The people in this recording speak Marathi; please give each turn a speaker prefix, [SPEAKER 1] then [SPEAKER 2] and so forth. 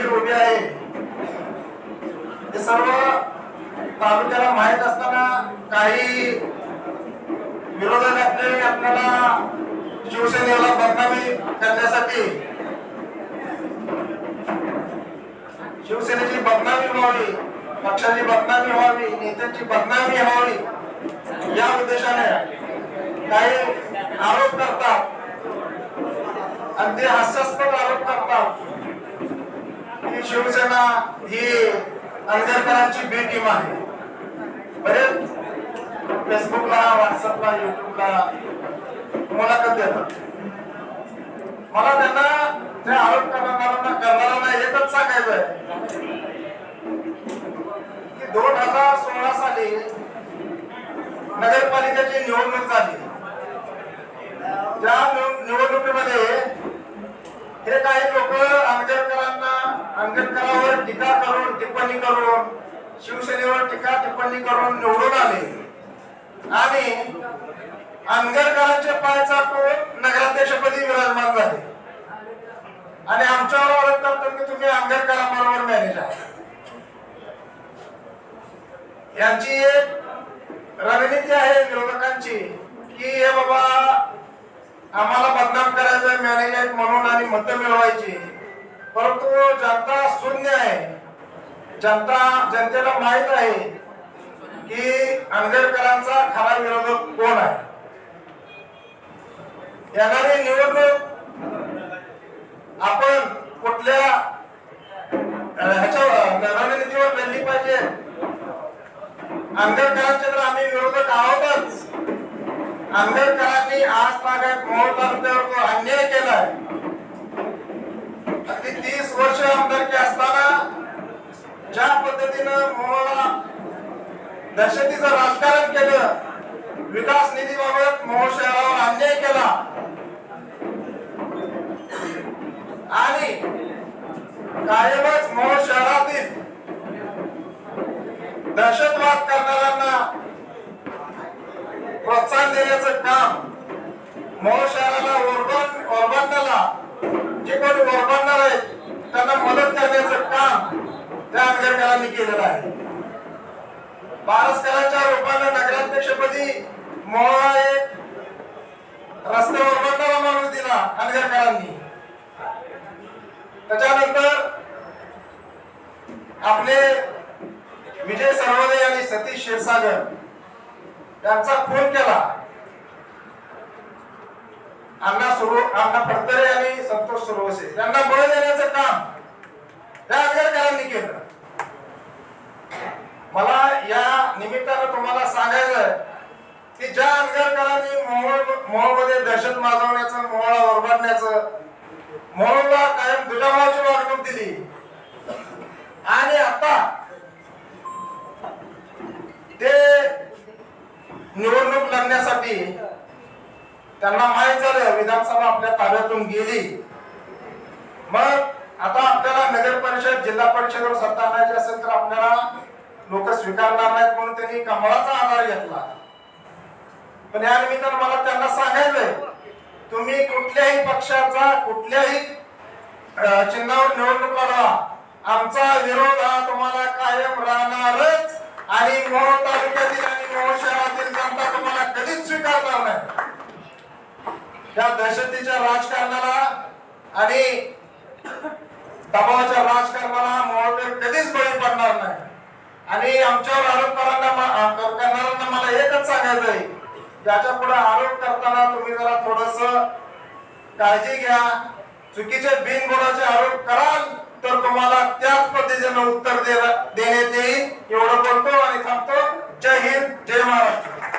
[SPEAKER 1] खंबीर उभे आहे. हे सर्व तालुक्याला माहीत असताना काही विरोधक आपल्याला शिवसेनेला बदनामी करण्यासाठी शिवसेनेची बदनामी व्हावी पक्षाची बदनामी व्हावी नेत्यांची बदनामी व्हावी या उद्देशाने काही की ही अंधेरकरांची बी टीम आहे. बरेच फेसबुकला व्हॉट्सअपला युट्यूबला मुलाखत देतात मला त्यांना ते आरोप करणाऱ्यांना करणाऱ्यांना एकच सांगायचं आहे की दोन हजार सोळा साली नगरपालिकेची निवडणूक झाली. त्या निवडणुकीमध्ये हे काही लोक आंबेडकरावर टीका करून टिप्पणी करून शिवसेनेवर टीका टिप्पणी करून निवडून आले. आणि आंबेडकरांच्या पायाचा पोट नगराध्यक्षपदी विराजमान झाले. आणि आमच्यावर ओळखतात की तुम्ही आंबेडकरांबरोबर मॅनेज आहात. यांची एक रणनीती आहे विरोधकांची की हे बाबा आम्हाला बदनाम करायचं मॅनेजमेंट म्हणून आणि मतं मिळवायची. परंतु जनता शून्य आहे जनता जनतेला माहीत आहे की आंबेडकरांचा खरा विरोधक कोण आहे? येणारी निवडणूक आपण कुठल्या ह्याच्यावर रणनीतीवर लढली पाहिजे? आंबेडकरांचे तर आम्ही विरोधक आहोतच. आंबेडकरांनी आज तागायत मोहोळ तालुक्यावर अन्य पद्धतीनं मोहोळला दहशतीचं राजकारण केलं. विकास निधीबाबत मोहोळ शहरावर अन्याय केला. आणि कायमच मोहोळ शहरातील दहशतवाद करणाऱ्यांना प्रोत्साहन देण्याचं काम मोहोळ शहराला ओरबन ओरबांडाला जे कोणी ओरबांडणार आहेत त्यांना मदत करण्याचं काम त्या आंबेडकरांनी केलेला आहे. बारसकरांच्या रूपानं नगराध्यक्षपदी मोहळा एक रस्त्यावर ओरबांडाला माणूस दिला आंबेडकरांनी त्याच्यानंतर आपले विजय सरवदे आणि सतीश क्षीरसागर यांचा फोन केला. अण्णा सुरू अण्णा फडतरे आणि संतोष सुरवसे. यांना बळ देण्याचं काम त्या आंबेडकरांनी केलं मला या निमित्तानं तुम्हाला सांगायचं की ज्या आंबेडकरांनी मोहमध्ये दहशत माजवण्याचं मोहळा ओरबाडण्याचं मोहोळला कायम दुजाभावाची वागणूक दिली. आणि आता ते निवडणूक लढण्यासाठी त्यांना माहीत झालं विधानसभा आपल्या ताब्यातून गेली. मग आता आपल्याला नगर परिषद जिल्हा परिषदेवर सत्ता आणायची असेल तर आपल्याला लोक स्वीकारणार नाहीत म्हणून त्यांनी कमळाचा आधार घेतला. पण या निमित्तानं मला त्यांना सांगायचंय. तुम्ही कुठल्याही पक्षाचा कुठल्याही चिन्हावर निवडणूक लढवा. आमचा विरोध हा तुम्हाला कायम राहणारच. आणि मोहोळ तालुक्यातील आणि मोहोळ शहरातील जनता तुम्हाला कधीच स्वीकारणार नाही. त्या दहशतीच्या राजकारणाला आणि दबावाच्या राजकारणाला मोहोळकर कधीच बळी पडणार नाही. आणि आमच्यावर आरोप करणार करणाऱ्यांना मला एकच सांगायचं आहे त्याच्या पुढे आरोप करताना तुम्ही जरा थोडस काळजी घ्या. चुकीचे बिनगुणाचे आरोप कराल तर तुम्हाला त्याच पद्धतीनं उत्तर देण्यात येईल.